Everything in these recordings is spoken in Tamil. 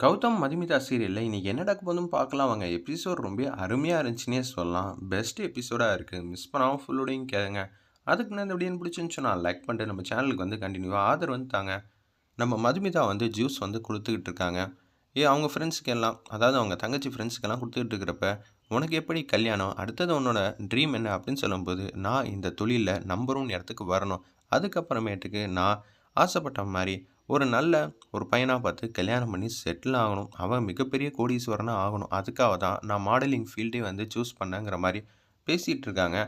கௌதம் மதுமிதா சீரியலில் இன்றைக்கி என்ன நடக்க போதும் பார்க்கலாம் வாங்க. எபிசோட் ரொம்ப அருமையாக இருந்துச்சுன்னே சொல்லலாம். பெஸ்ட் எபிசோடாக இருக்குது மிஸ் பண்ணாமல் ஃபுல்லோடையும் கேளுங்க. அதுக்கு நான் எப்படின்னு பிடிச்சிருந்துச்சுன்னா லைக் பண்ணிட்டு நம்ம சேனலுக்கு வந்து கண்டினியூவாக ஆதரவு வந்து தாங்க. நம்ம மதுமிதா வந்து ஜூஸ் வந்து கொடுத்துக்கிட்டு இருக்காங்க. ஏ அவங்க ஃப்ரெண்ட்ஸுக்கு எல்லாம் அதாவது அவங்க தங்கச்சி ஃப்ரெண்ட்ஸுக்கெல்லாம் கொடுத்துக்கிட்டு இருக்கிறப்ப உனக்கு எப்படி கல்யாணம்? அடுத்தது உன்னோட ட்ரீம் என்ன அப்படின்னு சொல்லும்போது நான் இந்த தொழிலில் நம்பர் ஒன் இடத்துக்கு வரணும். அதுக்கப்புறமேட்டுக்கு நான் ஆசைப்பட்ட மாதிரி ஒரு நல்ல ஒரு பையனாக பார்த்து கல்யாணம் பண்ணி செட்டில் ஆகணும். அவன் மிகப்பெரிய கோடீஸ்வரனாக ஆகணும். அதுக்காக தான் நான் மாடலிங் ஃபீல்டே வந்து சூஸ் பண்ணேங்கிற மாதிரி பேசிகிட்டு இருக்காங்க.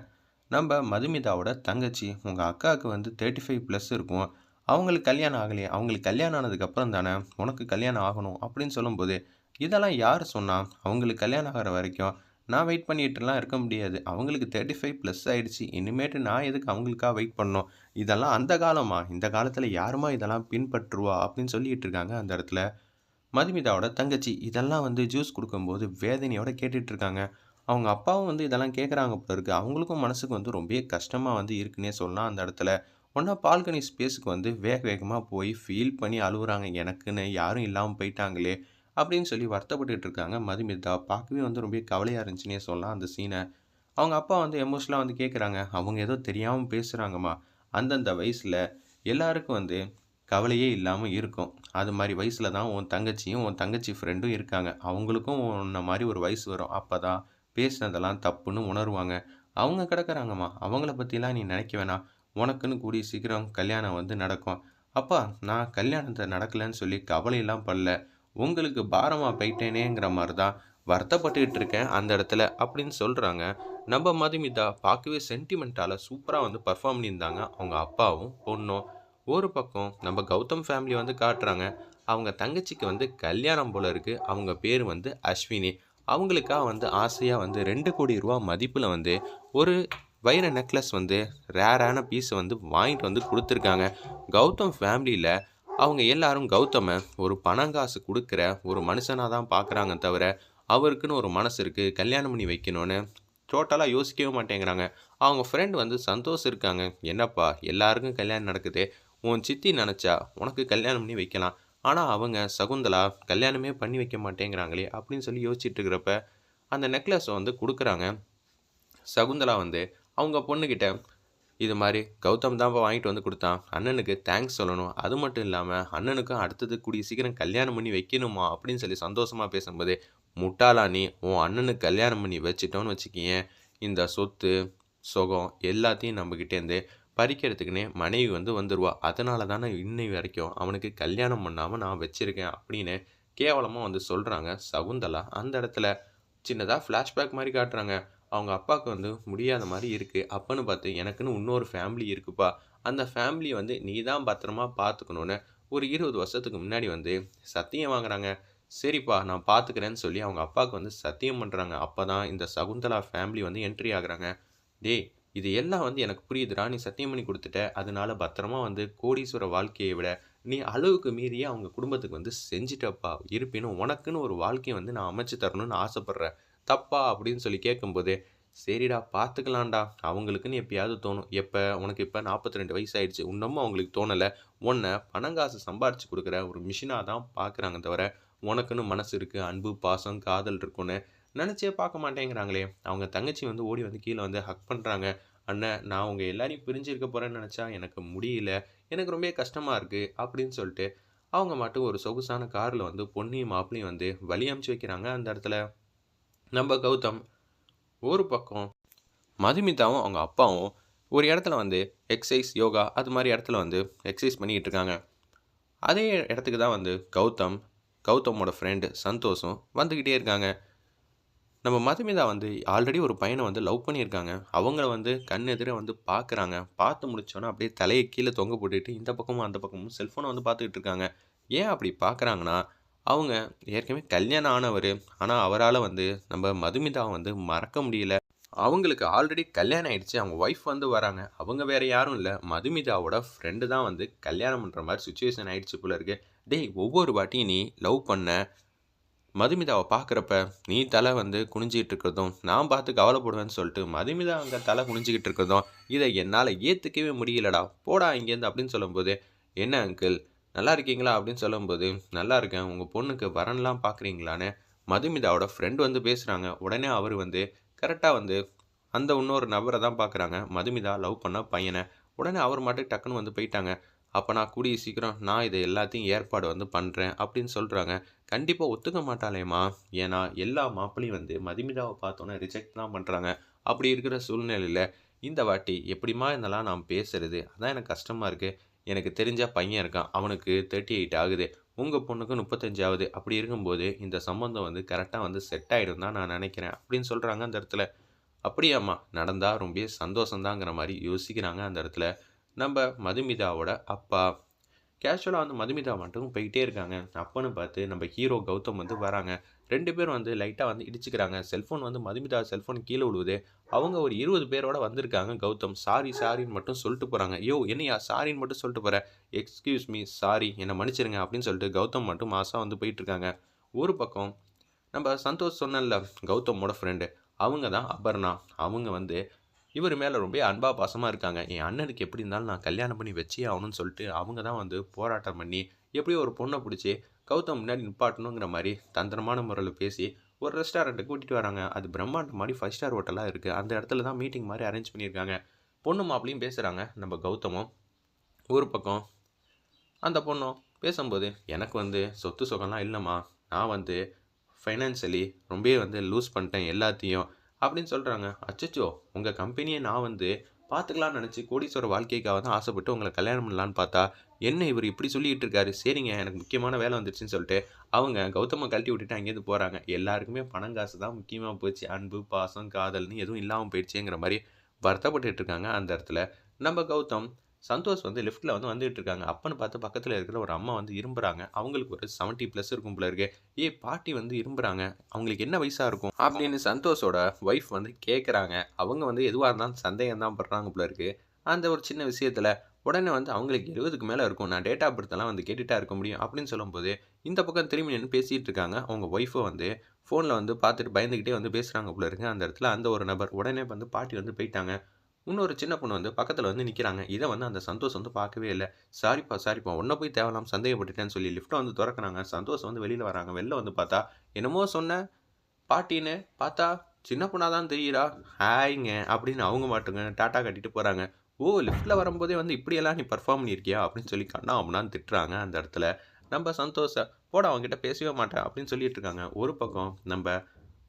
நம்ம மதுமிதாவோட தங்கச்சி உங்கள் அக்காவுக்கு வந்து தேர்ட்டி ஃபைவ் ப்ளஸ் இருக்கும். அவங்களுக்கு கல்யாணம் ஆகலையே. அவங்களுக்கு கல்யாணம் ஆனதுக்கப்புறம் தானே உனக்கு கல்யாணம் ஆகணும் அப்படின்னு சொல்லும்போது இதெல்லாம் யார் சொன்னால் அவங்களுக்கு கல்யாணம் ஆகிற வரைக்கும் நான் வெயிட் பண்ணிட்டுலாம் இருக்க முடியாது. அவங்களுக்கு தேர்ட்டி ஃபைவ் ப்ளஸ் ஆகிடுச்சு இனிமேட்டு நான் எதுக்கு அவங்களுக்காக வெயிட் பண்ணணும்? இதெல்லாம் அந்த காலமா? இந்த காலத்தில் யாருமா இதெல்லாம் பின்பற்றுவா? அப்படின்னு சொல்லிகிட்டு இருக்காங்க அந்த இடத்துல. மதுமிதாவோட தங்கச்சி இதெல்லாம் வந்து ஜூஸ் கொடுக்கும்போது வேதனையோட கேட்டுட்ருக்காங்க அவங்க அப்பாவும் வந்து இதெல்லாம் கேட்குறாங்க போல இருக்குது அவங்களுக்கும் மனசுக்கு வந்து ரொம்ப கஷ்டமாக வந்து இருக்குன்னே சொல்லலாம் அந்த இடத்துல. ஒன்றா பால்கனி ஸ்பேஸுக்கு வந்து வேக வேகமாக போய் ஃபீல் பண்ணி அழுகுறாங்க எனக்குன்னு யாரும் இல்லாமல் போயிட்டாங்களே. அப்படின்னு சொல்லி வருத்தப்பட்டுட்டு இருக்காங்க மதுமிதா பார்க்கவே வந்து ரொம்ப கவலையாக இருந்துச்சுன்னே சொல்லலாம் அந்த சீனை அவங்க அப்பா வந்து எமோஷனலாக வந்து கேட்குறாங்க அவங்க ஏதோ தெரியாமல் பேசுகிறாங்கம்மா அந்தந்த வயசில் எல்லாருக்கும் வந்து கவலையே இல்லாமல் இருக்கும். அது மாதிரி வயசில் தான் உன் தங்கச்சியும் உன் தங்கச்சி ஃப்ரெண்டும் இருக்காங்க. அவங்களுக்கும் உன்ன மாதிரி ஒரு வயசு வரும். அப்போ தான் பேசினதெல்லாம் தப்புன்னு உணருவாங்க. அவங்க கிடக்குறாங்கம்மா. அவங்கள பற்றிலாம் நீ நினைக்க வேணாம். உனக்குன்னு கூடிய சீக்கிரம் கல்யாணம் வந்து நடக்கும். அப்பா நான் கல்யாணத்தை நடக்கலைன்னு சொல்லி கவலையெல்லாம் படல. உங்களுக்கு பாரமாக போயிட்டேனேங்கிற மாதிரி தான் வருத்தப்பட்டுக்கிட்டு இருக்கேன் அந்த இடத்துல அப்படின்னு சொல்கிறாங்க நம்ம மதுமிதா பார்க்கவே சென்டிமெண்ட்டால் சூப்பராக வந்து பர்ஃபார்ம் பண்ணியிருந்தாங்க. அவங்க அப்பாவும் பொண்ணும் ஒரு பக்கம் நம்ம கௌதம் ஃபேமிலி வந்து காட்டுறாங்க. அவங்க தங்கச்சிக்கு வந்து கல்யாணம் போல் இருக்குது அவங்க பேர் வந்து அஸ்வினி. அவங்களுக்காக வந்து ஆசையாக வந்து ரெண்டு கோடி ரூபா மதிப்பில் வந்து ஒரு வைர நெக்லஸ் வந்து ரேரான பீஸை வந்து வாங்கிட்டு வந்து கொடுத்துருக்காங்க. கௌதம் ஃபேமிலியில் அவங்க எல்லாரும் கௌதமை ஒரு பணங்காசு கொடுக்குற ஒரு மனுஷனாக தான் பார்க்குறாங்க தவிர அவருக்குன்னு ஒரு மனசு இருக்குது கல்யாணம் பண்ணி வைக்கணும்னு. டோட்டலாக யோசிக்கவே மாட்டேங்கிறாங்க. அவங்க ஃப்ரெண்ட் வந்து சந்தோஷம் இருக்காங்க. என்னப்பா எல்லாருக்கும் கல்யாணம் நடக்குது. உன் சித்தி நினச்சா உனக்கு கல்யாணம் பண்ணி வைக்கலாம். ஆனால் அவங்க சகுந்தலா கல்யாணமே பண்ணி வைக்க மாட்டேங்கிறாங்களே அப்படின்னு சொல்லி யோசிச்சுட்டு இருக்கிறப்ப அந்த நெக்லஸை வந்து கொடுக்குறாங்க. சகுந்தலா வந்து அவங்க பொண்ணுக்கிட்ட இது மாதிரி கௌதம் தான் வாங்கிட்டு வந்து கொடுத்தான். அண்ணனுக்கு தேங்க்ஸ் சொல்லணும். அது மட்டும் இல்லாமல் அண்ணனுக்கும் அடுத்தது கூடிய சீக்கிரம் கல்யாணம் பண்ணி வைக்கணுமா அப்படின்னு சொல்லி சந்தோஷமாக பேசும்போது முட்டாளா நீ உன் அண்ணனுக்கு கல்யாணம் பண்ணி வச்சிட்டோன்னு வச்சுக்கிங்க இந்த சொத்து சுகம் எல்லாத்தையும் நம்மக்கிட்டேருந்து பறிக்கிறதுக்குன்னே மனைவி வந்து வந்துடுவா அதனால தானே இன்னை வரைக்கும் அவனுக்கு கல்யாணம் பண்ணாமல் நான் வச்சுருக்கேன் அப்படின்னு கேவலமாக வந்து சொல்கிறாங்க சகுந்தலா. அந்த இடத்துல சின்னதாக ஃப்ளாஷ்பேக் மாதிரி காட்டுறாங்க. அவங்க அப்பாவுக்கு வந்து முடியாத மாதிரி இருக்குது அப்பன்னு பார்த்து எனக்குன்னு இன்னொரு ஃபேமிலி இருக்குப்பா. அந்த ஃபேமிலியை வந்து நீ தான் பத்திரமா பார்த்துக்கணுன்னு ஒரு இருபது வருஷத்துக்கு முன்னாடி வந்து சத்தியம் வாங்குறாங்க. சரிப்பா நான் பார்த்துக்கிறேன்னு சொல்லி அவங்க அப்பாவுக்கு வந்து சத்தியம் பண்ணுறாங்க அப்போ தான் இந்த சகுந்தலா ஃபேமிலி வந்து என்ட்ரி ஆகுறாங்க. டேய் இது எல்லாம் வந்து எனக்கு புரியுதுடா. நீ சத்தியம் பண்ணி கொடுத்துட்ட. அதனால பத்திரமா வந்து கோடீஸ்வர வாழ்க்கையை விட நீ அளவுக்கு மீறியே அவங்க குடும்பத்துக்கு வந்து செஞ்சிட்டப்பா. இருப்பினும் உனக்குன்னு ஒரு வாழ்க்கையை வந்து நான் அமைச்சு தரணும்னு ஆசைப்பட்றேன். தப்பா அப்படின்னு சொல்லி கேட்கும்போது சரிடா பார்த்துக்கலாம்டா. அவங்களுக்குன்னு எப்பயாவது தோணும். எப்போ? உனக்கு இப்போ நாற்பத்தி ரெண்டு வயசு ஆயிடுச்சு இன்னமும் அவங்களுக்கு தோணலை. உன்னை பணங்காசு சம்பாரிச்சு கொடுக்குற ஒரு மிஷினாக தான் பார்க்குறாங்க தவிர உனக்குன்னு மனசு இருக்குது அன்பு பாசம் காதல் இருக்குன்னு நினச்சே பார்க்க மாட்டேங்கிறாங்களே. அவங்க தங்கச்சி வந்து ஓடி வந்து கீழே வந்து ஹக் பண்ணுறாங்க அண்ணன் நான் உங்கள் எல்லாரையும் பிரிஞ்சிருக்க போகிறேன்னு நினச்சா எனக்கு முடியல. எனக்கு ரொம்ப கஷ்டமாக இருக்குது அப்படின்னு சொல்லிட்டு அவங்க மட்டும் ஒரு சொகுசான காரில் வந்து பொண்ணையும் மாப்பிளையும் வந்து வழி அமுச்சு வைக்கிறாங்க அந்த இடத்துல. நம்ம கௌதம் ஒரு பக்கம் மதுமிதாவும் அவங்க அப்பாவும் ஒரு இடத்துல வந்து எக்ஸசைஸ் யோகா அது மாதிரி இடத்துல வந்து எக்ஸசைஸ் பண்ணிக்கிட்டு இருக்காங்க. அதே இடத்துக்கு தான் வந்து கௌதம் கௌதமோட ஃப்ரெண்டு சந்தோஷம் வந்துக்கிட்டே இருக்காங்க. நம்ம மதுமிதா வந்து ஆல்ரெடி ஒரு பையனை வந்து லவ் பண்ணியிருக்காங்க. அவங்கள வந்து கண் எதிரே வந்து பார்க்குறாங்க பார்த்து முடிச்சோன்னே அப்படியே தலையை கீழே தொங்க போட்டுட்டு இந்த பக்கமும் அந்த பக்கமும் செல்ஃபோனை வந்து பார்த்துக்கிட்டு இருக்காங்க. ஏன் அப்படி பார்க்குறாங்கன்னா அவங்க ஏற்கனவே கல்யாணம் ஆனவர். ஆனால் அவரால் வந்து நம்ம மதுமிதாவை வந்து மறக்க முடியல. அவங்களுக்கு ஆல்ரெடி கல்யாணம் ஆயிடுச்சு. அவங்க ஒய்ஃப் வந்து வராங்க. அவங்க வேறு யாரும் இல்லை. மதுமிதாவோட ஃப்ரெண்டு தான் வந்து கல்யாணம் பண்ணுற மாதிரி சுச்சுவேஷன் ஆயிடுச்சு போல இருக்கு. டேய் ஒவ்வொரு வாட்டியும் நீ லவ் பண்ண. மதுமிதாவை பார்க்குறப்ப நீ தலை வந்து குனிஞ்சிக்கிட்டு இருக்கிறதும் நான் பார்த்து கவலைப்படுவேன்னு சொல்லிட்டு மதுமிதா அங்கே தலை குனிஞ்சிக்கிட்டு இருக்கிறதும் இதை என்னால் ஏற்றுக்கவே முடியலடா. போடா இங்கேருந்து அப்படின்னு சொல்லும்போது என்ன அங்கிள் நல்லா இருக்கீங்களா அப்படின்னு சொல்லும்போது நல்லா இருக்கேன். உங்கள் பொண்ணுக்கு வரன்லாம் பார்க்குறீங்களான்னு மதுமிதாவோட ஃப்ரெண்டு வந்து பேசுகிறாங்க உடனே அவர் வந்து கரெக்டாக வந்து அந்த இன்னொரு நபரை தான் பார்க்குறாங்க மதுமிதா லவ் பண்ண பையனை. உடனே அவர் மட்டும் டக்குன்னு வந்து போயிட்டாங்க. அப்போ நான் கூடிய சீக்கிரம் நான் இதை எல்லாத்தையும் ஏற்பாடு வந்து பண்ணுறேன் அப்படின்னு சொல்கிறாங்க கண்டிப்பாக ஒத்துக்க மாட்டாளேம்மா. ஏன்னா எல்லா மாப்பிளையும் வந்து மதுமிதாவை பார்த்தோன்னே ரிஜெக்ட் தான் பண்ணுறாங்க அப்படி இருக்கிற சூழ்நிலையில் இந்த வாட்டி எப்படிம்மா இதெல்லாம் நான் பேசுறது? அதான் எனக்கு கஷ்டமாக இருக்குது எனக்கு தெரிஞ்ச பையன் இருக்கான். அவனுக்கு தேர்ட்டி எயிட் ஆகுது. உங்கள் பொண்ணுக்கு முப்பத்தஞ்சாவது அப்படி இருக்கும்போது இந்த சம்மந்தம் வந்து கரெக்டாக வந்து செட் ஆகிடும் தான் நான் நினைக்கிறேன். அப்படின்னு சொல்கிறாங்க அந்த இடத்துல. அப்படியாம்மா நடந்தால் ரொம்ப சந்தோஷந்தாங்கிற மாதிரி யோசிக்கிறாங்க அந்த இடத்துல. நம்ம மதுமிதாவோட அப்பா கேஷுவலாக வந்து மதுமிதா மட்டும் போய்கிட்டே இருக்காங்க. அப்போன்னு பார்த்து நம்ம ஹீரோ கௌதம் வந்து வராங்க. ரெண்டு பேரும் வந்து லைட்டாக வந்து இடிச்சுக்கிறாங்க. செல்ஃபோன் வந்து மதுமிதா செல்ஃபோன் கீழே விழுவுது. அவங்க ஒரு இருபது பேரோட வந்திருக்காங்க கௌதம். சாரி சாரின்னு மட்டும் சொல்லிட்டு போகிறாங்க யோ என்னையா? சாரின்னு மட்டும் சொல்லிட்டு போகிறேன் எக்ஸ்கியூஸ் மீ சாரி என்னை மன்னிச்சிருங்க அப்படின்னு சொல்லிட்டு கௌதம் மட்டும் மாதம் வந்து போயிட்டுருக்காங்க ஒரு பக்கம் நம்ம சந்தோஷ் சொன்னல கௌதமோட ஃப்ரெண்டு அவங்க தான் அபர்ணா. அவங்க வந்து இவர் மேலே ரொம்ப அன்பா பாசமாக இருக்காங்க. என் அண்ணனுக்கு எப்படி இருந்தாலும் நான் கல்யாணம் பண்ணி வச்சே ஆகணும்னு சொல்லிட்டு அவங்க தான் வந்து போராட்டம் பண்ணி எப்படியோ ஒரு பொண்ணை பிடிச்சி கௌதம் முன்னாடி நிப்பாட்டணுங்கிற மாதிரி தந்திரமான முறையில் பேசி ஒரு ரெஸ்டாரண்ட்டுக்கு கூட்டிகிட்டு வராங்க. அது பிரம்மாண்டம் மாதிரி ஃபைவ் ஸ்டார் ஹோட்டலாக இருக்குது அந்த இடத்துல தான் மீட்டிங் மாதிரி அரேஞ்ச் பண்ணியிருக்காங்க. பொண்ணு மாப்பிளையும் பேசுகிறாங்க நம்ம கௌதமும் ஒரு பக்கம் அந்த பொண்ணும் பேசும்போது எனக்கு வந்து சொத்து சுகம்லாம் இல்லைம்மா. நான் வந்து ஃபைனான்சியலி ரொம்பவே வந்து லூஸ் பண்ணிட்டேன் எல்லாத்தையும். அப்படின்னு சொல்கிறாங்க அச்சச்சோ உங்கள் கம்பெனியை நான் வந்து பார்த்துக்கலாம்னு நினச்சி கோடீஸ்வர வாழ்க்கைக்காக தான் ஆசைப்பட்டு உங்களை கல்யாணம் பண்ணலான்னு பார்த்தா என்ன இவர் இப்படி சொல்லிகிட்டு இருக்காரு? சரிங்க எனக்கு முக்கியமான வேலை வந்துருச்சுன்னு சொல்லிட்டு அவங்க கௌதமை கழட்டி விட்டுட்டு அங்கேருந்து போகிறாங்க எல்லாருக்குமே பணம் காசு தான் முக்கியமாக போச்சு. அன்பு பாசம் காதல்னு எதுவும் இல்லாமல் போயிடுச்சுங்கிற மாதிரி வருத்தப்பட்டு இருக்காங்க அந்த இடத்துல. நம்ம கௌதம் சந்தோஷ் வந்து லிஃப்ட்டில் வந்து வந்துகிட்டு இருக்காங்க. அப்பன்னு பார்த்து பக்கத்தில் இருக்கிற ஒரு அம்மா வந்து இரும்புறாங்க. அவங்களுக்கு ஒரு செவன்ட்டி ப்ளஸ் இருக்கும் போல இருக்கு. ஏ பாட்டி வந்து இரும்புறாங்க. அவங்களுக்கு என்ன வயசாக இருக்கும்? அப்படின்னு சந்தோஷோட ஒய்ஃப் வந்து கேட்குறாங்க அவங்க வந்து எதுவாக இருந்தாலும் சந்தேகம் தான் படுறாங்க போல இருக்கு. அந்த ஒரு சின்ன விஷயத்தில் உடனே வந்து அவங்களுக்கு எழுபதுக்கு மேலே இருக்கும். நான் டேட் ஆஃப் பர்த்லாம் வந்து கேட்டுட்டா இருக்க முடியும் அப்படின்னு சொல்லும்போது இந்த பக்கம் திரும்பி நின்று பேசிகிட்டு இருக்காங்க. அவங்க ஒய்ஃபை வந்து ஃபோனில் வந்து பார்த்துட்டு பயந்துக்கிட்டே வந்து பேசுகிறாங்க போல இருக்கு. அந்த இடத்துல அந்த ஒரு நபர் உடனே வந்து பாட்டி வந்து போயிட்டாங்க. இன்னொரு சின்ன பொண்ணு வந்து பக்கத்தில் வந்து நிற்கிறாங்க இதை வந்து அந்த சந்தோஷ் வந்து பார்க்கவே இல்லை. சாரிப்பா சாரிப்பா ஒன்றை போய் தேவலாம் சந்தேகப்பட்டுட்டேன்னு சொல்லி லிஃப்ட்டை வந்து திறக்கிறாங்க. சந்தோஷம் வந்து வெளியில் வராங்க. வெளில வந்து பார்த்தா என்னமோ சொன்ன பாட்டின்னு பார்த்தா சின்ன பொண்ணாக தான் தெரியுறா. ஹாய்ங்க அப்படின்னு அவங்க மாட்டுங்க டாட்டா கட்டிட்டு போகிறாங்க ஓ லிஃப்ட்டில் வரும்போதே வந்து இப்படியெல்லாம் நீ பர்ஃபார்ம் பண்ணியிருக்கியா? அப்படின்னு சொல்லி கண்ணா அப்படின்னான்னு திட்டுறாங்க அந்த இடத்துல. நம்ம சந்தோஷ போட அவங்ககிட்ட பேசவே மாட்டேன் அப்படின்னு சொல்லிட்டு இருக்காங்க. ஒரு பக்கம் நம்ம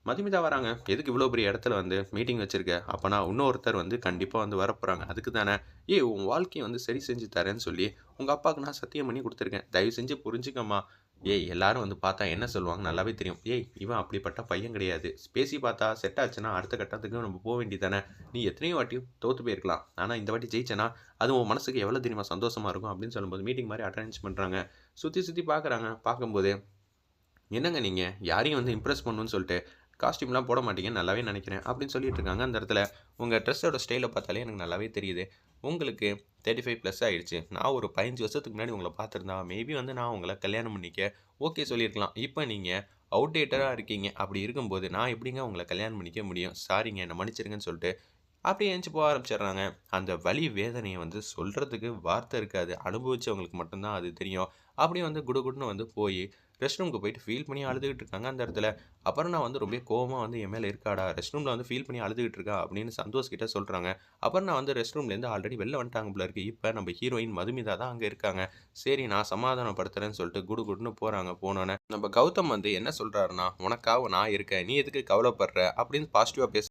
மதுமிதா வராங்க. எதுக்கு இவ்வளோ பெரிய இடத்துல வந்து மீட்டிங் வச்சுருக்க? அப்போனா இன்னொருத்தர் வந்து கண்டிப்பாக வந்து வரப்போகிறாங்க அதுக்கு தானே. ஏ உன் வாழ்க்கையை வந்து சரி செஞ்சு தரேன்னு சொல்லி உங்கள் அப்பாவுக்கு நான் சத்தியம் பண்ணி கொடுத்துருக்கேன். தயவு செஞ்சு புரிஞ்சுக்கம்மா. ஏய் எல்லாரும் வந்து பார்த்தா என்ன சொல்லுவாங்க? நல்லாவே தெரியும். ஏய் இவன் அப்படிப்பட்ட பையன் கிடையாது. பேசி பார்த்தா செட் ஆச்சுன்னா அடுத்த கட்டத்துக்கு நம்ம போக வேண்டியதானே நீ எத்தனையோ வாட்டி தோற்று போயிருக்கலாம். ஆனால் இந்த வாட்டி ஜெயிச்சனா அது உன் மனசுக்கு எவ்வளோ தெரியுமா சந்தோஷமாக இருக்கும் அப்படின்னு சொல்லும்போது மீட்டிங் மாதிரி அரேஞ்ச் பண்ணுறாங்க சுற்றி சுற்றி பார்க்குறாங்க. பார்க்கும்போது என்னங்க நீங்கள் யாரையும் வந்து இம்ப்ரெஸ் பண்ணணும்னு சொல்லிட்டு காஸ்டியூம்லாம் போட மாட்டீங்கன்னு நல்லாவே நினைக்கிறேன் அப்படின்னு சொல்லிட்டு இருக்காங்க. அந்த இடத்துல உங்கள் ட்ரெஸ்ஸோட ஸ்டைலை பார்த்தாலே எனக்கு நல்லாவே தெரியுது. உங்களுக்கு தேர்ட்டி ஃபைவ் ப்ளஸ் ஆகிடுச்சு நான் ஒரு பதினஞ்சு வருஷத்துக்கு முன்னாடி உங்களை பார்த்துருந்தா மேபி வந்து நான் உங்களை கல்யாணம் பண்ணிக்க ஓகே சொல்லியிருக்கலாம். இப்போ நீங்கள் அவுடேட்டராக இருக்கீங்க. அப்படி இருக்கும்போது நான் எப்படிங்க உங்களை கல்யாணம் பண்ணிக்க முடியும்? சாரிங்க என்னை மன்னிச்சிருங்கன்னு சொல்லிட்டு அப்படியே எழுந்து போக ஆரம்பிச்சிடுறாங்க. அந்த வலி வேதனையை வந்து சொல்கிறதுக்கு வார்த்தை இருக்காது. அனுபவிச்சவங்களுக்கு மட்டும்தான் அது தெரியும். அப்படியே வந்து குடு குடுன்னு வந்து போய் ரெஸ்ட் ரூமுக்கு போயிட்டு ஃபீல் பண்ணி அழுதுகிட்டு இருக்காங்க அந்த இடத்துல. அப்புறம் நான் வந்து ரொம்ப கோவமாக வந்து என் மேலே இருக்காடா ரெஸ்ட் ரூமில் வந்து ஃபீல் பண்ணி அழுதுகிட்டு இருக்கா அப்படின்னு சந்தோஷ் கிட்ட சொல்கிறாங்க அப்புறம் நான் வந்து ரெஸ்ட் ரூம்லேருந்து ஆல்ரெடி வெளில வந்துட்டாங்க போல இருக்கு. இப்போ நம்ம ஹீரோயின் மதுமிதா தான் அங்கே இருக்காங்க. சரி நான் சமாதானப்படுத்துறேன்னு சொல்லிட்டு குடு குடுன்னு போகிறாங்க போனோன்னே நம்ம கௌதம் வந்து என்ன சொல்கிறாருன்னா உனக்காக நான் இருக்கேன். நீ எதுக்கு கவலைப்படுற? அப்படின்னு பாசிட்டிவாக பேச